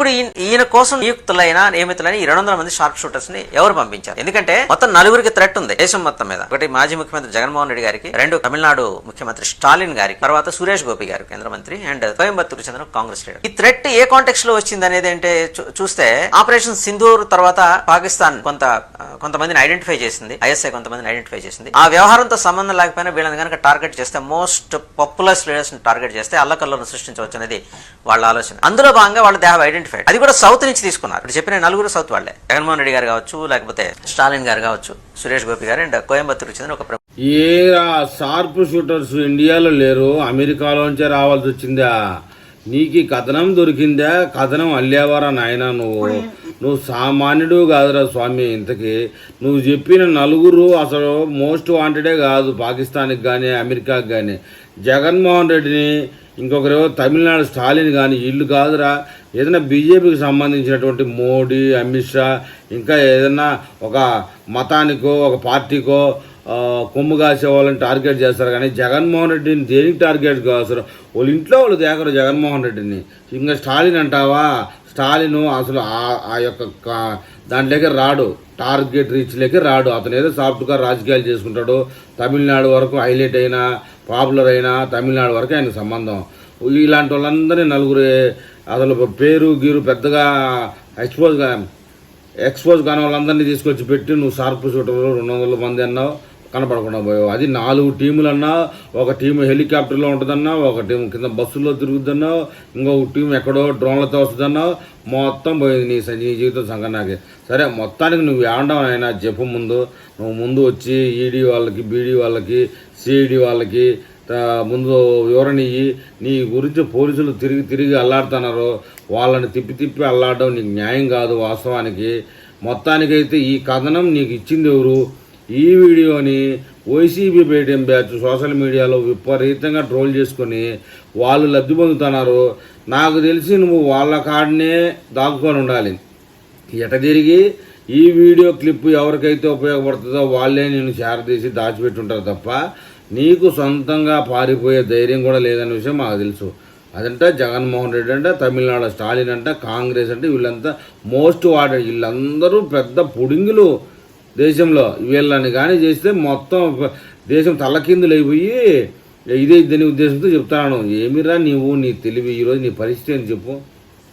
ఇప్పుడు ఈయన- కోసం నియుక్తులైన నియమితులైన ఈ రెండు వందల మంది షార్ప్ షూటర్స్ని ఎవరు పంపించారు? ఎందుకంటే మొత్తం నలుగురికి థ్రెట్ ఉంది. దేశం మొత్తం మీద. ఒకటి మాజీ ముఖ్యమంత్రి జగన్మోహన్ రెడ్డి గారికి రెండు తమిళనాడు ముఖ్యమంత్రి స్టాలిన్ గారికి తర్వాత సురేష్ గోపి గారు కేంద్ర మంత్రి అండ్ కోయంబత్తూరు చెందిన కాంగ్రెస్ లీడర్. ఈ థ్రెట్ ఏ కాంటెక్స్లో వచ్చింది అనేది అంటే చూ- చూస్తే ఆపరేషన్ సింధూర్ తర్వాత పాకిస్తాన్ కొంత కొంతమందిని ఐడెంటిఫై చేసింది. ఐఎస్ఐ కొంతమందిని ఐడెంటిఫై చేసింది. ఆ వ్యవహారంతో సంబంధం లేకపోయినా వీళ్ళని కనుక టార్గెట్ చేస్తే మోస్ట్ పాపులర్ లీడర్స్ని టార్గెట్ చేస్తే అల్లకల్లోను సృష్టించవచ్చు అనేది వాళ్ళ ఆలోచన. అందులో భాగంగా వాళ్ళ దే ఐడెంటిఫై ఐడెంటిఫైడ్ అది కూడా సౌత్ నుంచి తీసుకున్నారు. ఇప్పుడు చెప్పిన నలుగురు సౌత్ వాళ్ళే. జగన్మోహన్ రెడ్డి గారు కావచ్చు లేకపోతే స్టాలిన్ గారు కావచ్చు సురేష్ గోపి గారు అండ్ కోయంబత్తూరుకు చెందిన ఒక ఏ షార్ప్ షూటర్స్ ఇండియాలో లేరు అమెరికాలోంచే రావాల్సి వచ్చిందా? నీకు ఈ కథనం దొరికిందా? కథనం అల్లేవారా నాయన నువ్వు? నువ్వు సామాన్యుడు కాదురా స్వామి ఇంతకి నువ్వు చెప్పిన నలుగురు అసలు మోస్ట్ వాంటెడే కాదు పాకిస్తాన్కి కానీ అమెరికాకి కానీ జగన్మోహన్ రెడ్డిని ఇంకొకరు తమిళనాడు స్టాలిన్ కానీ వీళ్ళు కాదురా. ఏదైనా బీజేపీకి సంబంధించినటువంటి మోడీ అమిత్ షా ఇంకా ఏదైనా ఒక మతానికో ఒక పార్టీకో కొమ్ము కాసే వాళ్ళని టార్గెట్ చేస్తారు కానీ జగన్మోహన్ రెడ్డిని దేనికి టార్గెట్ కాస్తారు వాళ్ళ ఇంట్లో వాళ్ళు దేకరు జగన్మోహన్ రెడ్డిని. ఇంకా స్టాలిన్ అంటావా? స్టాలిన్ అసలు ఆ- ఆ యొక్క దాంట్లోకి రాడు. టార్గెట్ రీచ్లోకి రాడు. అతను ఏదో సాఫ్ట్గా రాజకీయాలు చేసుకుంటాడు. తమిళనాడు వరకు హైలైట్ అయినా పాపులర్ అయినా తమిళనాడు వరకు ఆయన సంబంధం. ఇలాంటి వాళ్ళందరినీ నలుగురు అసలు పేరు గీరు పెద్దగా ఎక్స్పోజ్ ఎక్స్పోజ్ కాని వాళ్ళందరినీ తీసుకొచ్చి పెట్టి నువ్వు షార్ప్ షూటర్లు రెండు వందల మంది అన్నావు. కనపడకుండా పోయావు. అది నాలుగు టీములు ఒక టీం హెలికాప్టర్లో ఉంటుందన్నా ఒక టీం కింద బస్సుల్లో తిరుగుతున్నావు ఇంకొక టీం ఎక్కడో డ్రోన్లతో వస్తుందన్నా మొత్తం పోయింది నీ స- నీ జీవితం సంగతి నాకే సరే మొత్తానికి నువ్వు ఏడడం అయినా చెప్పు ముందు. నువ్వు ముందు వచ్చి ఈడీ వాళ్ళకి బీడీ వాళ్ళకి సిఈడి వాళ్ళకి ముందు వివరణ ఇయ్యి. నీ గురించి పోలీసులు తిరిగి తిరిగి అల్లాడుతున్నారు. వాళ్ళని తిప్పి తిప్పి అల్లాడడం నీకు న్యాయం కాదు వాస్తవానికి. మొత్తానికైతే ఈ కథనం నీకు ఇచ్చింది ఎవరు? ఈ వీడియోని వైసీపీ పేటీఎం బ్యాచ్ సోషల్ మీడియాలో విపరీతంగా ట్రోల్ చేసుకొని వాళ్ళు లబ్ధి పొందుతున్నారు. నాకు తెలిసి నువ్వు వాళ్ళ కాడనే దాక్కుని ఉండాలి. ఎట తిరిగి ఈ వీడియో క్లిప్ ఎవరికైతే ఉపయోగపడుతుందో వాళ్ళే నేను దాచిపెట్టి దాచిపెట్టుంటారు తప్ప నీకు సొంతంగా పారిపోయే ధైర్యం కూడా లేదనే విషయం మాకు తెలుసు. అదంటే జగన్మోహన్ రెడ్డి అంటే తమిళనాడు స్టాలిన్ అంటే కాంగ్రెస్ అంటే వీళ్ళంతా మోస్ట్ వాడెడ్ వీళ్ళందరూ పెద్ద పుడింగులు. దేశంలో వీళ్ళని కానీ చేస్తే మొత్తం దేశం తల్లకిందులు అయిపోయి ఇదే దీని ఉద్దేశంతో చెప్తాను. ఏమిరా నీవు నీ తెలివి ఈరోజు నీ పరిస్థితి అని చెప్పు.